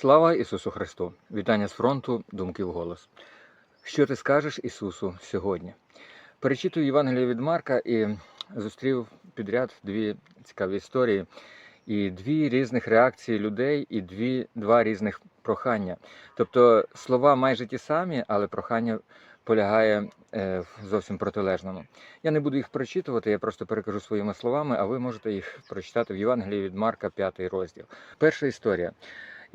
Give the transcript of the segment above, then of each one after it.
Слава Ісусу Христу! Вітання з фронту, думки в голос. Що ти скажеш Ісусу сьогодні? Перечитую Євангеліє від Марка і зустрів підряд дві цікаві історії, і дві різних реакції людей, і дві, два різних прохання. Тобто слова майже ті самі, але прохання полягає е, в зовсім протилежному. Я не буду їх перечитувати, я просто перекажу своїми словами, а ви можете їх прочитати в Євангелії від Марка, 5 розділ. Перша історія.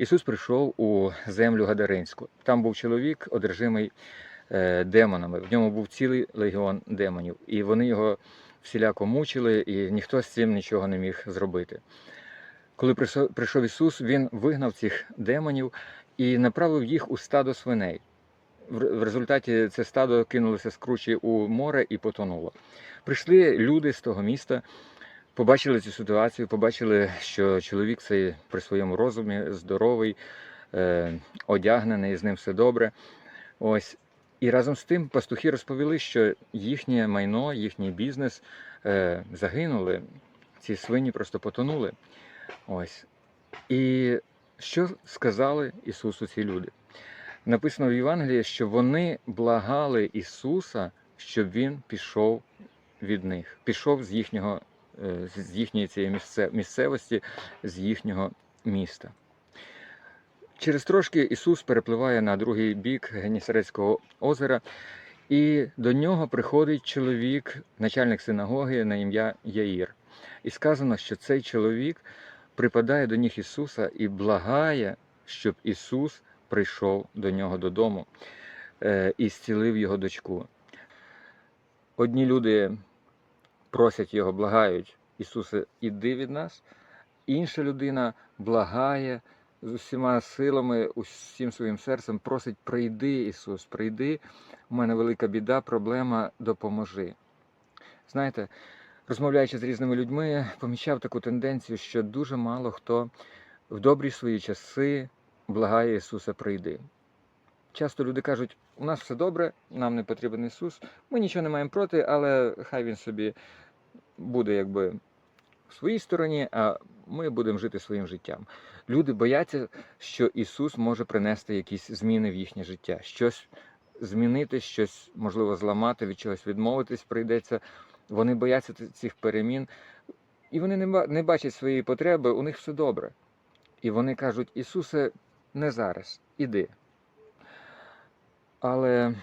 Ісус прийшов у землю Гадаринську. Там був чоловік, одержимий е, демонами. В ньому був цілий легіон демонів, і вони його всіляко мучили, і ніхто з цим нічого не міг зробити. Коли прийшов- Ісус, Він вигнав цих демонів і направив їх у стадо свиней. В результаті це стадо кинулося з кручі у море і потонуло. Прийшли люди з того міста, побачили цю ситуацію, побачили, що чоловік цей при своєму розумі здоровий, е, одягнений, з ним все добре. Ось. І разом з тим пастухи розповіли, що їхнє майно, їхній бізнес е, загинули, ці свині просто потонули. Ось. І що сказали Ісусу ці люди? Написано в Євангелії, що вони благали Ісуса, щоб Він пішов від них, пішов з їхнього з їхньої цієї місцевості, з їхнього міста. Через трошки Ісус перепливає на другий бік Генісарецького озера, і до нього приходить чоловік, начальник синагоги на ім'я Яїр. І сказано, що цей чоловік припадає до ніг Ісуса і благає, щоб Ісус прийшов до нього додому е, і зцілив його дочку. Одні люди просять його, благають, Ісусе, іди від нас. Інша людина благає з усіма силами, усім своїм серцем, просить, прийди, Ісус, прийди. У мене велика біда, проблема, допоможи. Знаєте, розмовляючи з різними людьми, помічав таку тенденцію, що дуже мало хто в добрі свої часи благає Ісуса, прийди. Часто люди кажуть, у нас все добре, нам не потрібен Ісус, ми нічого не маємо проти, але хай Він собі буде якби в своїй стороні, а ми будемо жити своїм життям. Люди бояться, що Ісус може принести якісь зміни в їхнє життя, щось змінити, щось можливо зламати, від чогось відмовитись прийдеться. Вони бояться цих перемін, і вони не бачать своєї потреби, у них все добре. І вони кажуть: Ісусе, не зараз, іди. Але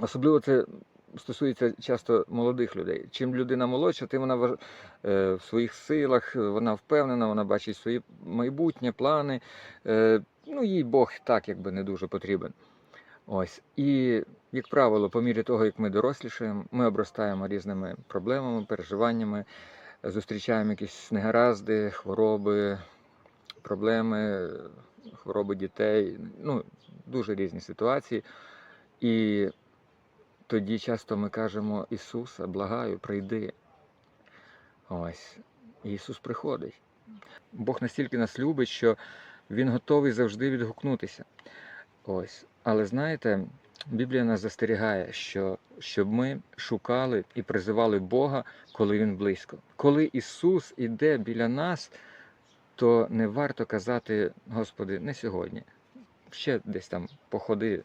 особливо це стосується часто молодих людей. Чим людина молодша, тим вона е, в своїх силах, вона впевнена, вона бачить свої майбутнє, плани. Е, Ну, їй Бог так якби не дуже потрібен. Ось. І, як правило, по мірі того, як ми дорослішаємо, ми обростаємо різними проблемами, переживаннями, зустрічаємо якісь негаразди, хвороби, проблеми, хвороби дітей, ну, дуже різні ситуації. І тоді часто ми кажемо: Ісуса, благаю, прийди. Ось. Ісус приходить. Бог настільки нас любить, що Він готовий завжди відгукнутися. Ось. Але знаєте, Біблія нас застерігає, що щоб ми шукали і призивали Бога, коли Він близько. Коли Ісус іде біля нас, то не варто казати, Господи, не сьогодні. Ще десь там походи,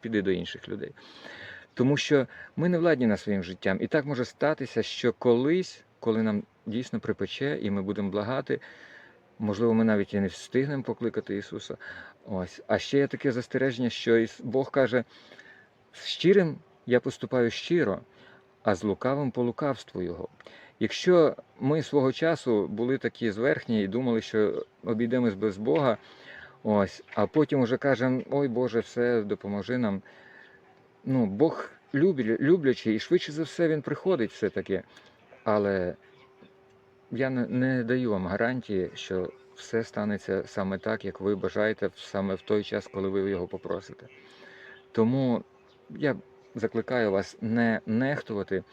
піди до інших людей. Тому що ми не владні над своїм життям. І так може статися, що колись, коли нам дійсно припече, і ми будемо благати, можливо, ми навіть і не встигнемо покликати Ісуса. Ось. А ще є таке застереження, що Бог каже: з щирим я поступаю щиро, а з лукавим по лукавству Його. Якщо ми свого часу були такі зверхні і думали, що обійдемось без Бога, ось, а потім уже кажемо, ой Боже, все, допоможи нам. Ну, Бог люблячий, і швидше за все він приходить все-таки. Але я не даю вам гарантії, що все станеться саме так, як ви бажаєте, саме в той час, коли ви його попросите. Тому я закликаю вас не нехтувати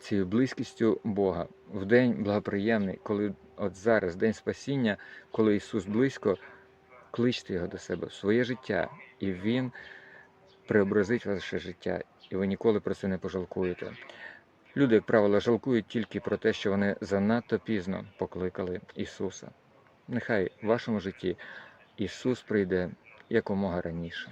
цією близькістю Бога в день благоприємний, коли от зараз день спасіння, коли Ісус близько, кличте його до себе в своє життя, і Він преобразить ваше життя, і ви ніколи про це не пожалкуєте. Люди, як правило, жалкують тільки про те, що вони занадто пізно покликали Ісуса. Нехай в вашому житті Ісус прийде якомога раніше.